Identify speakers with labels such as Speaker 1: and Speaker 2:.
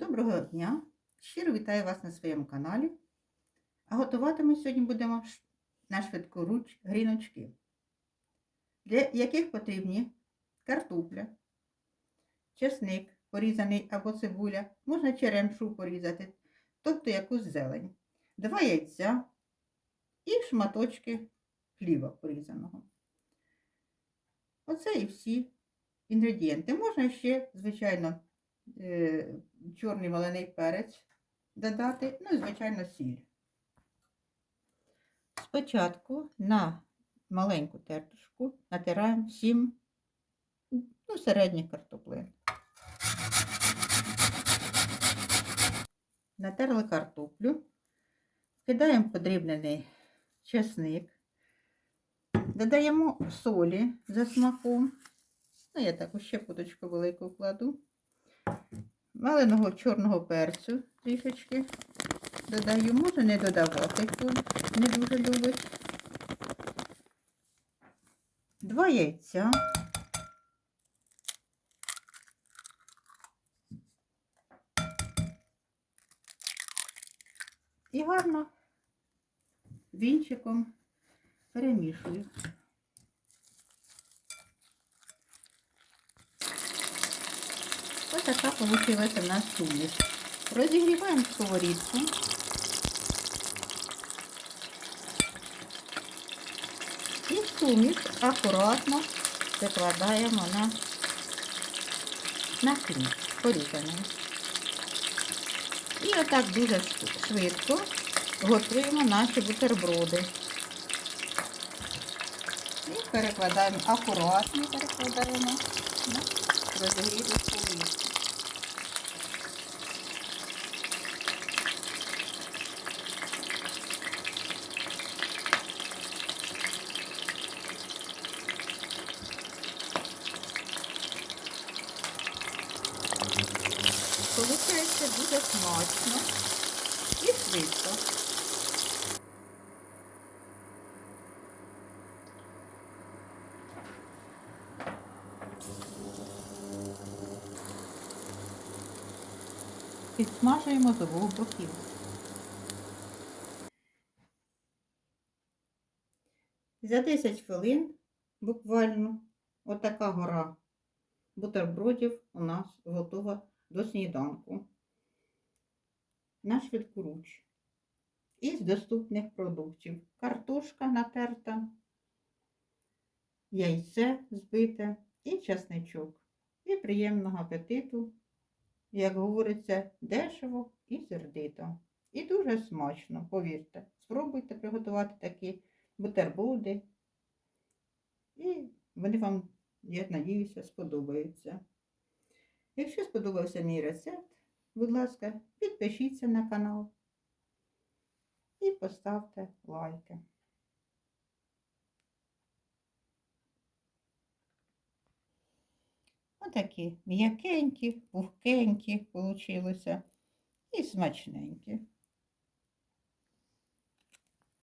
Speaker 1: Доброго дня! Щиро вітаю вас на своєму каналі. А готувати ми сьогодні будемо на швидкоруч гріночки, для яких потрібні картопля, чесник порізаний або цибуля, можна черемшу порізати, тобто якусь зелень, два яйця і шматочки хліба порізаного. Оце і всі інгредієнти. Можна ще, звичайно, чорний малений перець додати, ну і, звичайно, сіль. Спочатку на маленьку тертушку натираємо 7 ну, середніх картоплин. Натерли картоплю, кидаємо подрібнений чесник, додаємо солі за смаком. Ну, я таку щепоточку велику кладу. Маленого чорного перцю трішечки додаю, можна не додавати, хто не дуже любить. Два яйця. І гарно вінчиком перемішую. Ось така вийшла у нас суміш. Розігріваємо сковорідку. І суміш акуратно викладаємо на, на хліб порізаний. І отак дуже швидко готуємо наші бутерброди. І перекладаємо акуратно перекладаємо розігріту сковорідку. Получається дуже смачно і швидко. Підсмажуємо з обох боків. За 10 хвилин буквально отака гора бутербродів у нас готова до сніданку. На швидкоруч. Із доступних продуктів. Картошка натерта, яйце збите і часничок. І приємного апетиту, як говориться, дешево і сердито. І дуже смачно, повірте. Спробуйте приготувати такі бутерброди. І вони вам, я надіюся, сподобаються. Якщо сподобався мій рецепт, будь ласка, підпишіться на канал і поставте лайки. Отакі м'якенькі, пухкенькі получилися і смачненькі.